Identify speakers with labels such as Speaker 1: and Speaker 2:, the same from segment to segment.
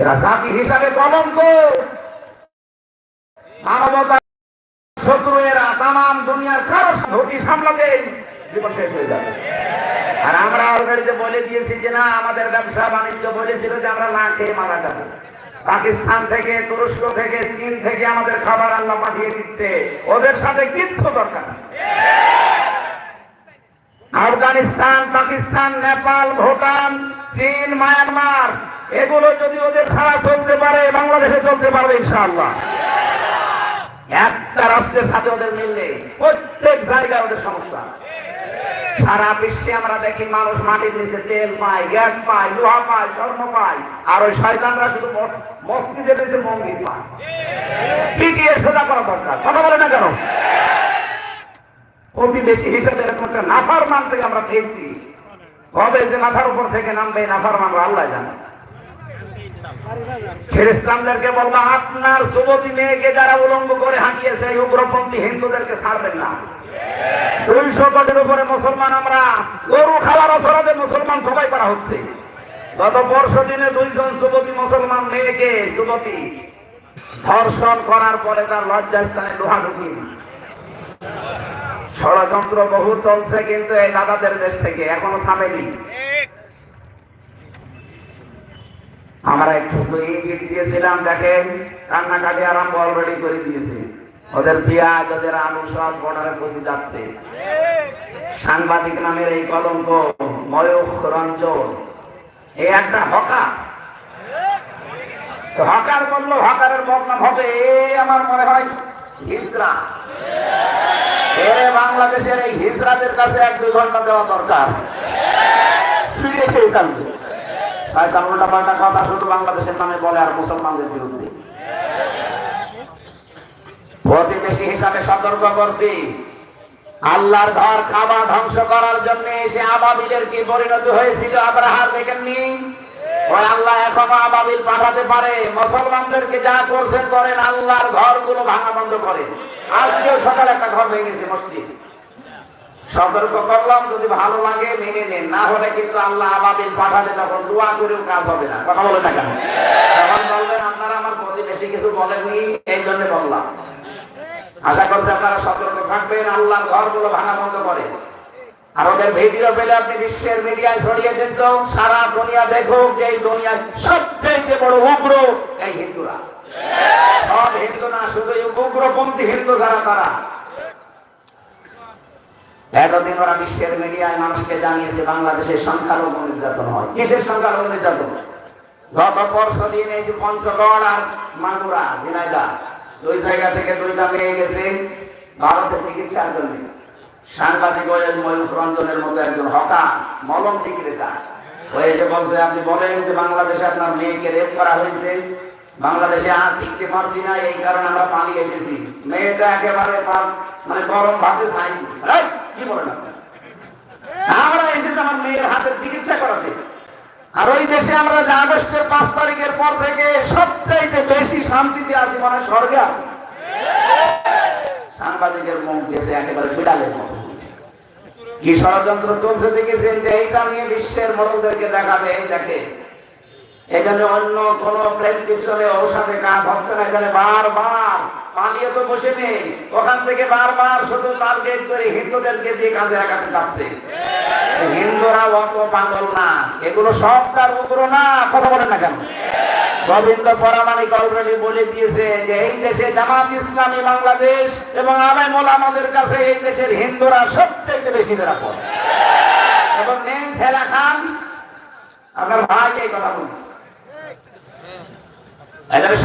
Speaker 1: এরা জাতি হিসাবে কলঙ্ক। মানবতা শত্রু এরা দুনিয়ার কারও সামলাতে জীবন শেষ হয়ে যাবে। আর আমরা অলরেডি বলে দিয়েছি যে না, আমাদের ব্যবসা বাণিজ্য বলেছিল যে আমরা না খেয়ে মারা যাব। পাকিস্তান থেকে, তুরস্ক থেকে, চীন থেকে আমাদের খাবার আল্লাহ পাঠিয়ে দিচ্ছে। ওদের সাথে কিচ্ছু দরকার আফগানিস্তান, পাকিস্তান, নেপাল, ভুটান, চীন, মায়ানমার এগুলো যদি ওদের ছাড়া চলতে পারে, বাংলাদেশে চলতে পারবে ইনশাআল্লাহ। একটা রাষ্ট্রের সাথে ওদের মিল নেই। প্রত্যেক জায়গায় ওদের সমস্যা। সারা বিশ্বে আমরা দেখি মানুষ মাটির নিচে তেল পায়, গ্যাস পায়, লোহা পায়, স্বর্ণ পায়, আর ওই শয়তানরা শুধু মস- মসজিদের নিচে মন্দির পায়। পিটিয়ে সোজা করা দরকার। কথা বলে না কেন? প্রতিবেশী হিসেবে এরকম একটা নাফার মান থেকে আমরা পেয়েছি। কবে যে মাথার উপর থেকে নামবে নাফার মান আল্লাহ জানে। খ্রিস্টানদেরকে বলব, আপনার যুবতী মেয়েকে যারা উলঙ্গ করে হাঁটিয়েছে উগ্রপন্থী হিন্দুদেরকে ছাড়বেন না। দুইশো কোটির উপরে মুসলমান আমরা, গরু খাওয়ার অপরাধে মুসলমান সবাই করা হচ্ছে। গত পরশু দিনে দুইজন যুবতী মুসলমান মেয়েকে, যুবতী, ধর্ষণ করার পরে তার লজ্জাস্থানে লোহা ঢুকিয়ে। ষড়যন্ত্র বহু চলছে, কিন্তু এই দাদাদের দেশ থেকে এখনও থামেনি। আমরা একটু ইঙ্গিত দিয়েছিলাম, দেখেন, কান্নাকাটি আরম্ভ অলরেডি করে দিয়েছে। ওদের পেঁয়াজ, ওদের আলু সব বর্ডারে পৌঁছে যাচ্ছে। সাংবাদিক নামের এই কলঙ্ক, ময়ূখ, রঞ্জন এই একটা হকা। হকার বলল, হকারের বদনাম হবে, এ আমার মনে হয় হিজরা। এরে বাংলাদেশের এই হিজরাদের কাছে এক দুই ঘণ্টা দেওয়া দরকার। ছিঁড়ে খেয়ে শয়তান উল্টা পাল্টা কথা শুধু বাংলাদেশের নামে বলে আর মুসলমানদের বিরুদ্ধে। প্রতিবেশী হিসাবে সতর্ক করছি। আল্লাহর ঘর খাবার ধ্বংস করার জন্য এসে আবাবিলের কি পরিণত হয়েছিল আব্রাহার দেখেননি? ওই আল্লাহ এখনও আবাবিল পাঠাতে পারে। মুসলমানদেরকে যা করছেন করেন, আল্লাহর ঘরগুলো ভাঙা বন্ধ করে আজকেও সকালে একটা ঘর ভেঙেছে মসজিদ। সতর্ক করলাম, যদি ভালো লাগে মেনে নেন। না হলে কিন্তু আল্লাহ আবাবিল পাঠালে তখন দোয়া করেও কাজ হবে না। কথা বলে কেন? তখন বলবেন, আপনারা আমার প্রতিবেশী কিছু বলেননি, এই জন্য বললাম। আশা করছি আপনারা সতর্ক থাকবেন, আল্লাহর ঘরগুলো ভাঙা বন্ধ করে। আর ওদের ভিডিও পেলে আপনি বিশ্বের মিডিয়ায় ছড়িয়ে দেন তো, সারা দুনিয়া দেখুক যে এই দুনিয়ার সবচেয়ে বড় উগ্র এই হিন্দুরা। সব হিন্দু না, শুধু উগ্রপন্থী হিন্দু যারা তারা। এতদিন ওরা বিশ্বের মিডিয়ায় মানুষকে জানিয়েছে, বাংলাদেশে সংখ্যালঘু নির্যাতন হয়। কিসের সংখ্যালঘু নির্যাতন? গত পরশু দিন এই যে পঞ্চগড় আর মাগুরা ঝিনাইদা দুই জায়গা থেকে দুইটা মেয়ে গেছে ভারতে চিকিৎসার জন্য। সাংবাদিক ওয়েল ময়ূর রঞ্জনের মতো একজন হকা মলম বিক্রেতা। ও এসে বলছে, আপনি বলেন যে বাংলাদেশে আপনার মেয়েকে রেপ করা হয়েছে। বাংলাদেশে আর টিকতে পারছি না, এই কারণে আমরা পালিয়ে এসেছি। মেয়েটা একেবারে মানে গরম ভাতে চাই কি বলেন আমরা এসেছি আমার মেয়ের চিকিৎসা করাতে। আর ওই দেশে আমরা যে আগস্টের পাঁচ তারিখের পর থেকে সবচাইতে বেশি শান্তিতে আছি মানে স্বর্গে আছি। সাংবাদিকের মুখ গেছে একেবারে বিড়ালের মতো। কি ষড়যন্ত্র চলছে দেখেছেন যে এইটা নিয়ে বিশ্বের মানুষদেরকে দেখাবে, এই দেখে। এখানে অন্য কোন প্রেসক্রিপশনে ঔষধে কাজ হচ্ছে না, এখানে বারবার পালিয়ে তো বসে নেই। ওখান থেকে বারবার শুধু টার্গেট করে হিন্দুদেরকে দিয়ে কাজে লাগাতে যাচ্ছে। হিন্দুরা অত পাগল না। এগুলো সব তার উগ্র না, কথা বলেন না কেন? পরামানিক অলরেডি বলে দিয়েছে যে এই দেশে জামাত ইসলামী বাংলাদেশ এবং আলেম আমাদের কাছে এই দেশের হিন্দুরা সবথেকে বেশি নিরাপদ। এবং নেন খান, আপনার ভাই এই কথা বলছে।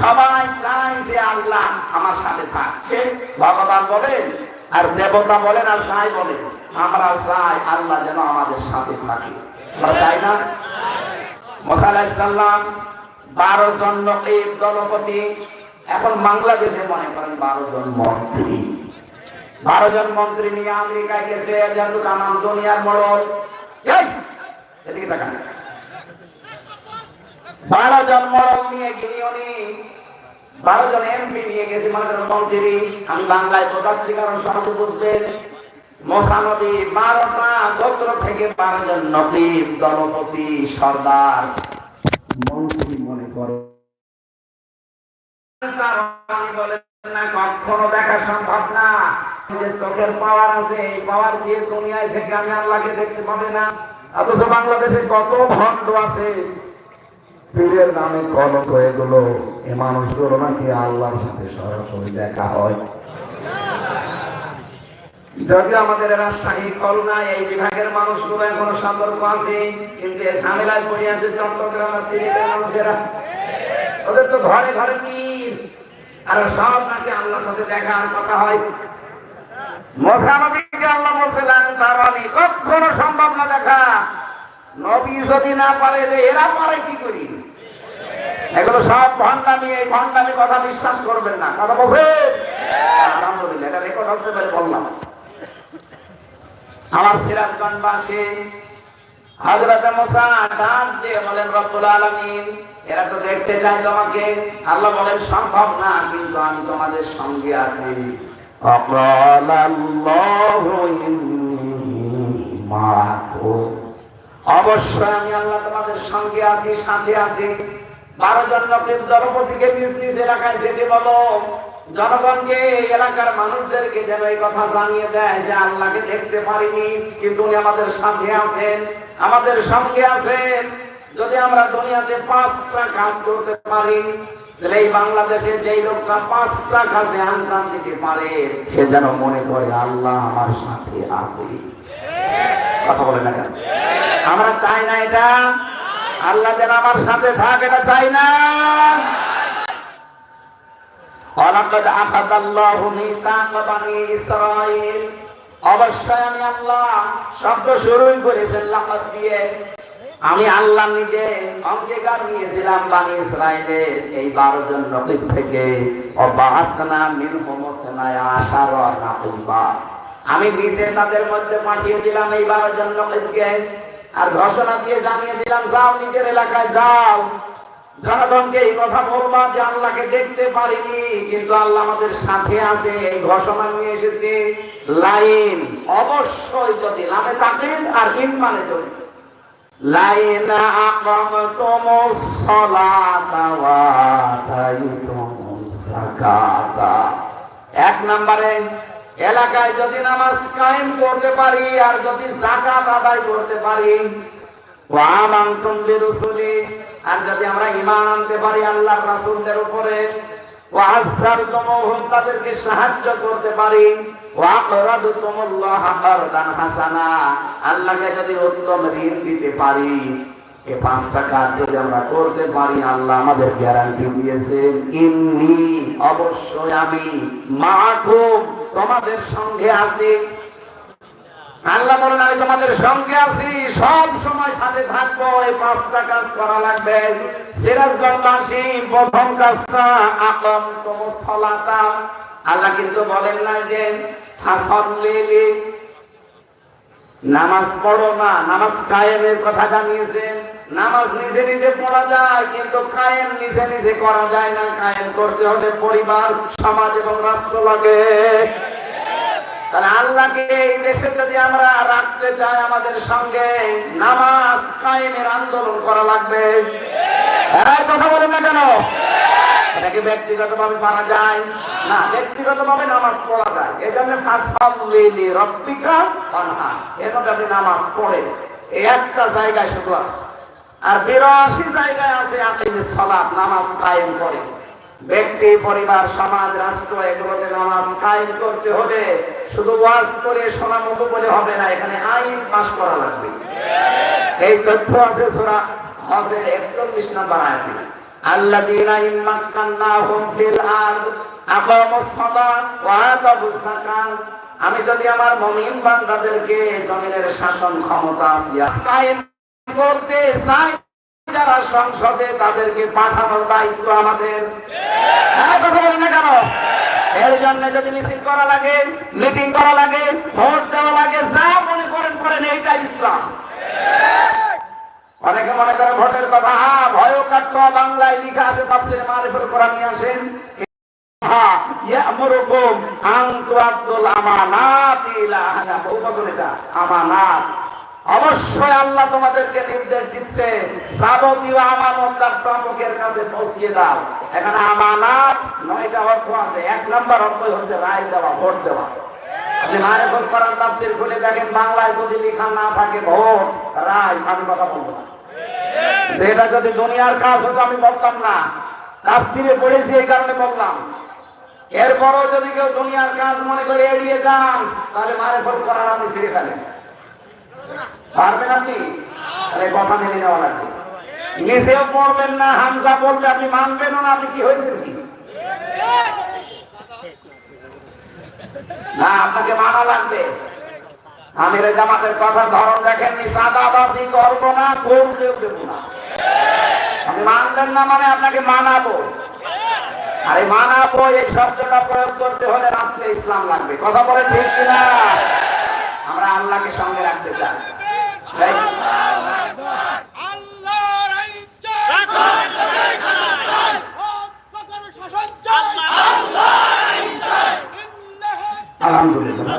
Speaker 1: সবাই চাই যে আল্লাহ আমার সাথে থাকছে। ভগবান বলেন, আর দেবতা বলেন, আর চাই আমরা চাই আল্লাহ যেন আমাদের সাথে থাকে। আমরা চাই না? বারো জন দলপতি, এখন বাংলাদেশে মনে করেন বারো জন মন্ত্রী। বারো জন মন্ত্রী নিয়ে আমেরিকায় গেছে, যেহেতু কামাম দুনিয়ার মরল এদিকে বারো জন মরল নিয়ে উনি বারো জন এমপি নিয়ে গেছে, মনে মন্ত্রী। আমি বাংলায় প্রকাশ কারণ সহজে বুঝবেন। বারোটা গোত্র থেকে বারো জন দলপতি সর্দার মন্ত্রী মনে করে। তারানি বলেন না, কখনো দেখা সম্ভব না। যে চোখের পাওয়ার আছে, এই পাওয়ার দিয়ে দুনিয়ায় থেকে আমি আল্লাহকে দেখতে পাবে না। অথচ বাংলাদেশে কত ভণ্ড আছে। পীরের নামে কলক হয়ে গেল এ মানুষগুলো নাকি আল্লাহর সাথে সরাসরি দেখা হয়। যদি আমাদের রাজশাহী খুলনা এই বিভাগের মানুষগুলো এখনও সতর্ক আছে, কিন্তু এই ঝামেলায় পড়ে আছে চট্টগ্রাম আর সিলেটের মানুষেরা। ওদের তো ঘরে ঘরে পীর, আর সব নাকি আল্লাহর সাথে দেখার কথা হয়। মোসানবীকে আল্লাহ বলছিলেন তার কখনো সম্ভব না দেখা। নবী যদি না পারে এরা পারে কি করি? এগুলো সব ভণ্ডামি, এই ভণ্ডামি কথা বিশ্বাস করবেন না। কথা বলছে বললাম। আমার দিয়ে বলেন, রব্বুল এরা তো দেখতে চায় তোমাকে। আল্লাহ বলেন, সম্ভব না, কিন্তু আমি তোমাদের সঙ্গে আছি। অবশ্যই আমি আল্লাহ সঙ্গে আছি, সাথে জনগণকে, এলাকার মানুষদেরকে যেন এই কথা জানিয়ে দেয় যে আল্লাহকে দেখতে পারিনি, কিন্তু উনি আমাদের সাথে আছেন, আমাদের সঙ্গে আছেন। যদি আমরা দুনিয়াতে পাঁচটা কাজ করতে পারি, তাহলে এই বাংলাদেশে যেই লোকটা পাঁচটা কাজে আনসান দিতে পারে, সে যেন মনে করে আল্লাহ আমার সাথে আছে। কথা বলে না কেন? আমরা চাই না এটা আল্লাহ যেন আমার সাথে থাক এটা চাই না ولقد أخذ الله ميثاق بني إسرائيل অবশ্যই আমি আল্লাহ শব্দ শুরুই করেছেন লাফাত দিয়ে আমি আল্লাহ নিজে অঙ্গীকার নিয়েছিলাম বানি ইসরায়েলের এই বারো জন নকিব থেকে অবাহাসনা মিন হোমসেনায় আশার নাকিবা আমি নিজে তাদের মধ্যে পাঠিয়ে দিলাম এই বারো জন নকিবকে আর ঘোষণা দিয়ে জানিয়ে দিলাম, যাও নিজের এলাকায় যাও। জনগণকে এই কথা বলবা যে আল্লাহকে দেখতে পারিনি, কিন্তু আল্লাহ আমাদের সাথে আছে, এই ঘোষণা নিয়ে এসেছে। লাইন অবশ্যই যদি লামে তাকিদ আর ইন মানে যদি। লাইন আকামতুমুস সালাতা ওয়া আতাইতুমুস যাকাতা এক নম্বরে এলাকায় যদি নামাজ কায়েম করতে পারি আর যদি যাকাত আদায় করতে পারি আর যদি আমরা ঈমান আনতে পারি আল্লাহর রাসূলদের উপরে তাদেরকে সাহায্য করতে পারি আল্লাহকে যদি উত্তম ঋণ দিতে পারি এই পাঁচটা কাজ যদি আমরা করতে পারি, আল্লাহ আমাদের গ্যারান্টি দিয়েছেন, ইন্নি অবশ্যই আমি মাকুম। তোমাদের সঙ্গে আছি। আল্লাহ বলেন, আমি তোমাদের সঙ্গে আছি। সব সময় সাথে থাকব। এই পাঁচটা কাজ করা লাগবে। প্রথম কাজটা আকম সলাতা। আল্লাহ কিন্তু বলেন না যে নামাজ পড়ো না। নামাজ কায়েমের কথা জানিয়েছেন। নামাজ নিজে নিজে পড়া যায়, কিন্তু কায়েম নিজে নিজে করা যায় না। কায়েম করতে হলে পরিবার, সমাজ এবং রাষ্ট্র লাগে। কথা না কেন? ব্যক্তিগত ভাবে যায় না ব্যক্তিগত ভাবে নামাজ পড়া যায়। নামাজ একটা জায়গায় শুধু আছে। আর বিরাশি জায়গায় আছে আপনি সলাপ নামাজ কায়েম করেন ব্যক্তি, পরিবার, সমাজ, রাষ্ট্র, এগুলোতে নামাজ কায়েম করতে হবে। শুধু ওয়াজ করে শোনা মতো বলে হবে না, এখানে আইন পাশ করা লাগবে। এই তথ্য আছে সূরা হজের 41 নম্বর আয়াতে। আল্লাযীনা ইম্মাক্কান্নাহুম ফিল আরদ, আকামুস সালাত ওয়া আতাবুস যাকাত। আমি যদি আমার মুমিন বান্দাদেরকে জমিনের শাসন ক্ষমতা কায়েম করতে চাই যারা সংসদে তাদেরকে পাঠানোর দায়িত্ব আমাদের। হ্যাঁ কথা বলেন না কেন? এর জন্য যদি মিছিল করা লাগে মিটিং করা লাগে ভোট দেওয়া লাগে যা মনে করেন করেন এইটা ইসলাম। অনেকে মনে করে ভোটের কথা হ্যাঁ ভয় কাট্ট বাংলায় লেখা আছে তাফসিরে মারিফুল কোরআন নিয়ে আসেন। হ্যাঁ, ইয়ামুরুকুম আন তুআদ্দুল আমানাত ইলা আহলিহা বহু বছর আমানাত। অবশ্যই আল্লাহ তোমাদেরকে নির্দেশ দিচ্ছে প্রাপকের কাছে পৌঁছিয়ে দাও। এখানে নয়টা অর্থ আছে। এক নম্বর অর্থ হচ্ছে রায় দেওয়া, ভোট দেওয়া। ভোট করার ভোট, রায়, আমি কথা এটা যদি দুনিয়ার কাজ হতো, আমি বলতাম না। তাফসিরে পড়েছি এই কারণে বললাম। এরপরও যদি কেউ দুনিয়ার কাজ মনে করে এড়িয়ে যান, তাহলে মায়ের ভোট করার আপনি ছিঁড়ে ফেলেন। পারবেন আপনি কথা মেনে নেওয়া লাগবে। নিজেও পড়বেন না, হামজা বলবে আপনি মানবেন না, আপনি কি হয়েছে কি? না, আপনাকে মানা লাগবে। আমির জামাতের কথা ধরন দেখেননি সাদাবাসি করব না করতেও দেবো না। মানবেন না মানে আপনাকে মানাবো। আরে মানাবো, এই শব্দটা প্রয়োগ করতে হলে রাষ্ট্রে ইসলাম লাগবে। কথা বলে ঠিক কিনা? আমরা আল্লাহকে সঙ্গে রাখতে চাই। তাই
Speaker 2: আল্লাহর আইন চাই সত্যকার শাসন চাই আল্লাহর আইন চাই
Speaker 1: আলহামদুলিল্লাহ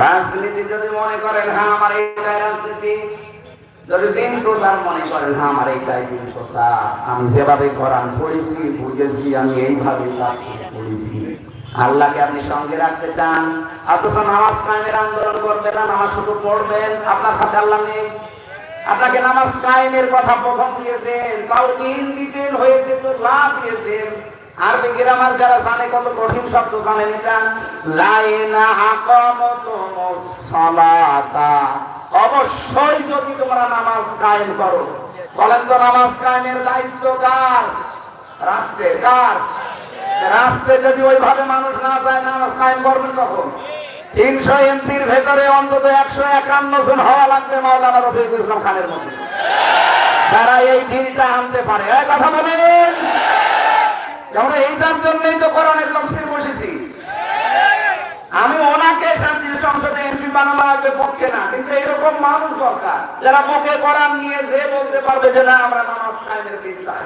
Speaker 1: রাজনীতি যদি মনে করেন হ্যাঁ আমার এইটাই রাজনীতি যদি দিন প্রচার মনে করেন হ্যাঁ আমার এইটাই দিন প্রচার আমি যেভাবে কোরআন পড়েছি, বুঝেছি, আমি এইভাবে পড়েছি। আল্লাহকে আপনি সঙ্গে রাখতে চান, অথচ নামাজ কায়েমের আন্দোলন করবেন না, নামাজ শুধু পড়বেন। আপনার সাথে আল্লাহ নেই। আপনাকে নামাজ কায়েমের কথা প্রথম দিয়েছেন তাও ইন হিন্দিতে হয়েছে তো লা দিয়েছেন। আরবি গ্রামার যারা জানে, কত কঠিন শব্দ জানেন এটা। লাইনা আকামতুমুস সালাতা। অবশ্যই যদি তোমরা নামাজ কায়েম করো। বলেন তো নামাজ কায়েমের দায়িত্ব কার? রাষ্ট্রের কার? রাষ্ট্রে যদি ওইভাবে মানুষ না যায়, নামাজ কায়েম করবেন তখন তিনশো এমপির ভেতরে অন্তত একশো একান্ন জন হওয়া লাগবে মাওলানা রফিকুল ইসলাম খানের মধ্যে তারা এই দিনটা আনতে পারে। কথা বলেন। আমরা এইটার জন্যই তো কোরআনের তফসির বসেছি। আমি ওনাকে শান্তি সংসদে এমপি বানানো লাগবে পক্ষে না, কিন্তু এরকম মানুষ দরকার। যারা মুখে কোরআন নিয়ে যে বলতে পারবে যে না, আমরা নামাজ কায়েমের দিন চাই।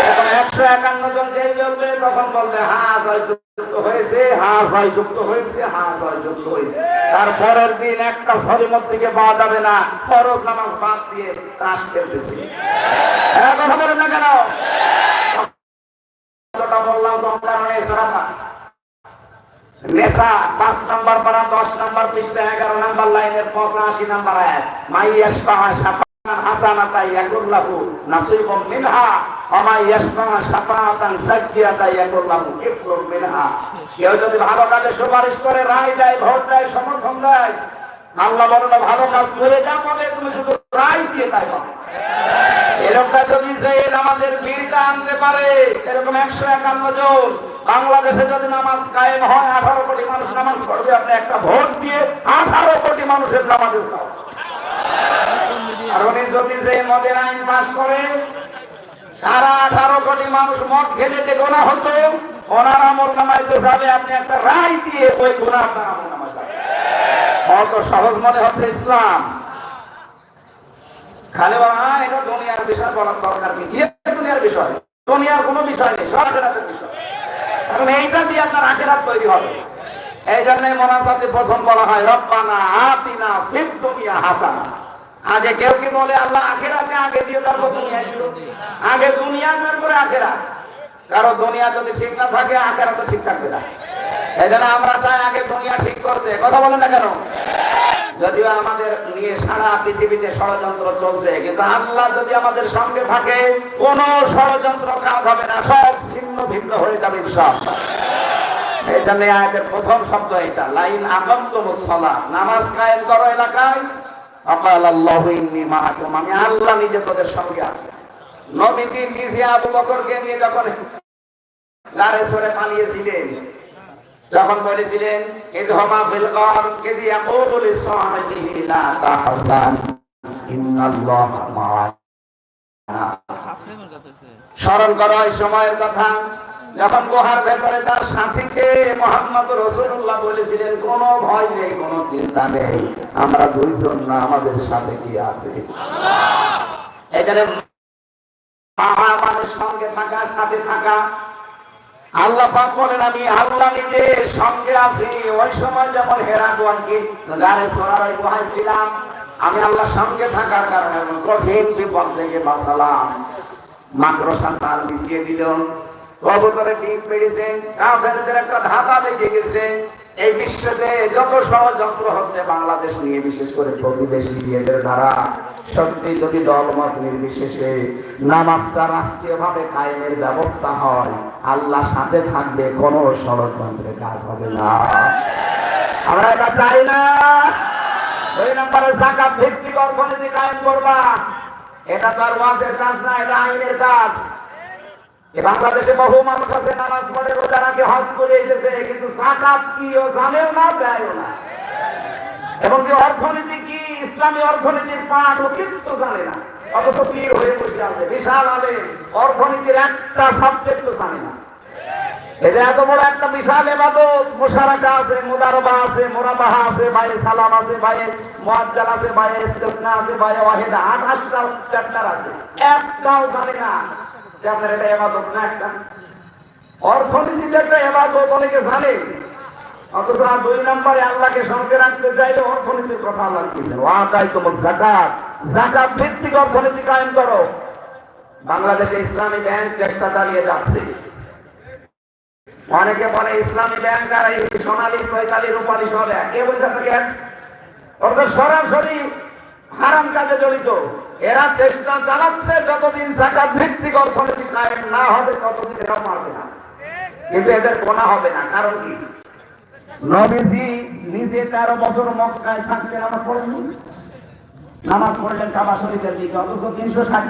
Speaker 1: এরকম একশো একান্ন জন যে বলবে, তখন বলবে হ্যাঁ জয় হয়েছে হ্যাঁ জয় যুক্ত হয়েছে হ্যাঁ জয় যুক্ত হয়েছে তারপরের দিন একটা সলিমত থেকে পাওয়া যাবে না, ফরজ নামাজ বাদ দিয়ে তাস খেলতেছি হ্যাঁ কথা বলেন না কেন কথাটা বললাম কোন কারণে সরাটা নেশা, পাঁচ নাম্বার পারা দশ নাম্বার পৃষ্ঠা এগারো নাম্বার লাইনের পঁচাশি নাম্বার এক। মাই ইয়াসপাহা সাফান হাসানাতা ইয়াকুল্লাহু নাসিবুম মিনহা ওমা ইয়াসপাহা সাফাতান সাকিয়াতা ইয়াকুল্লাহু কিফলুম মিনহা। কেউ যদি ভালো কাজে সুপারিশ করে, রায় দেয়, ভোট দেয়, সমর্থন দেয়, আল্লাহ ভালো যা রায় দিয়ে তাই এরকমটা যদি সে নামাজের ভিড়টা আনতে পারে, এরকম একশো একান্ন জন বাংলাদেশে যদি নামাজ কায়েম হয় আঠারো কোটি মানুষ নামাজ পড়বে আপনি একটা ভোট দিয়ে আঠারো কোটি মানুষের নামাজে চাও আর উনি যদি যে মদের আইন পাশ করে সারা আঠারো কোটি মানুষ মদ খেলে যে গোনা হতো ওনার আমল যাবে আপনি একটা রায় দিয়ে ওই গোনা আপনার আমল নামায় সহজ মনে হচ্ছে ইসলাম। খালি বলা "হ্যাঁ, এটা দুনিয়ার বিষয় বলার দরকার কি? দুনিয়ার বিষয় দুনিয়ার কোনো বিষয় নেই সব বিষয়। এখন এইটা দিয়ে আপনার আখেরাত তৈরি হবে। এই জন্য মনাসাতে প্রথম বলা হয়, রব্বানা আতিনা ফির দুনিয়া হাসানা। আগে কেউ কি বলে, আল্লাহ আখেরাতে আগে দিয়ে তারপর দুনিয়া আগে দুনিয়া তারপরে আখেরা কারও দুনিয়া যদি ঠিক না থাকে আখেরা তো ঠিক থাকবে না। এই জন্য আমরা চাই আগে দুনিয়া ঠিক করতে। কথা বলেন না কেন? যদিও আমাদের নিয়ে সারা পৃথিবীতে ষড়যন্ত্র চলছে, কিন্তু আল্লাহ যদি আমাদের সঙ্গে থাকে, কোন ষড়যন্ত্র কাজ হবে না, সব ছিন্ন ভিন্ন হয়ে যাবে সব এই জন্য আয়াতের প্রথম শব্দ এটা, লাইন আগন্ত মুসলা নামাজ কায়েম করো এলাকায়। অকাল আল্লাহ ইন্নি মাহাকুম আমি আল্লাহ নিজে তোদের সঙ্গে আছে। নবীজি নিজে আবু বকরকে নিয়ে যখন পালিয়েছিলেন। যখন বলেছিলেন স্মরণ করো এই সময়ের কথা। যখন গুহার ভেতরে তার সাথীকে মোহাম্মদ রসুল্লাহ বলেছিলেন, কোনো ভয় নেই, কোনো চিন্তা নেই, আমরা দুইজন না, আমাদের সাথে কি আছে? এখানে মহা মানুষ সঙ্গে থাকা, সাথে থাকা আল্লাহ পাক বলেন, আমি আল্লাহ নিজে সঙ্গে আছি। ওই সময় গায়ে সোনারাই সরাই আমি আল্লাহ সঙ্গে থাকার কারণে কঠিন বিপদ থেকে বাঁচালাম। মাকড়সা সার মিশিয়ে দিল। কবুতরে ডিম পেড়েছে একটা ধাঁধা লেগে গেছে। এই বিশ্বতে যত ষড়যন্ত্র হচ্ছে বাংলাদেশ নিয়ে, বিশেষ করে প্রতিবেশী এদের দ্বারা, সত্যি যদি দলমত নির্বিশেষে নামাজটা রাষ্ট্রীয় ভাবে কায়েমের ব্যবস্থা হয়, আল্লাহ সাথে থাকবে, কোনো ষড়যন্ত্রের কাজ হবে না। আমরা এটা চাই না। দুই নম্বরে জাকাত ভিত্তিক অর্থনীতি কায়েম করবা। এটা তো আর ওয়াজের কাজ না, এটা আইনের কাজ। বাংলাদেশে বহু মানুষ আছে, নামাজ পড়ে, রোজা রাখে, হজ করে এসেছে, কিন্তু জাকাত কি ও জানেও না, দেয়ও না। এবং কি অর্থনীতি কি, ইসলামী অর্থনীতির পাঠ ও কিচ্ছু জানে না, অথচ পীর হয়ে বসে আছে, বিশাল আলে অর্থনীতির একটা সাবজেক্ট জানে না। এটা এত বড় একটা বিশাল এবাদত, মুশারাকা আছে, মুদারবা আছে, মুরাবাহা আছে বাইরে সালাম আছে বাইরে মুআজ্জাল আছে বাইরে ইস্তিসনা আছে বাইরে ওয়াহিদা, আঠাশটা চ্যাপ্টার আছে, একটাও জানে না। যে আপনার এটা এবাদত না একটা। অর্থনীতিতে একটা এবাদত অনেকে জানে। অথচ দুই নম্বরে আল্লাহকে সঙ্গে রাখতে চাইলে অর্থনীতির কথা আল্লাহ দিয়েছেন ওয়াদাই তোমার জাকাত জাকাত ভিত্তিক অর্থনীতি কায়েম করো। বাংলাদেশে ইসলামী ব্যাংক চেষ্টা চালিয়ে যাচ্ছে। অনেকে বলে, ইসলামী ব্যাংক আর এই সোনালী সৈতালি রূপালী সব এক কে বলছে আপনাকে ওরা সরাসরি হারাম কাজে জড়িত। এরা চেষ্টা চালাচ্ছে যতদিন জাকাত ভিত্তিক অর্থনীতি কায়েম না হবে, ততদিন এরা মারবে না। কিন্তু এদের কোনা হবে না, কারণ কি? নবীজি নিজে তেরো বছর মক্কায় থাকতে নামাজ পড়েন নামাজ পড়লেন কাবা শরীফের দিকে, অথচ তিনশো ষাট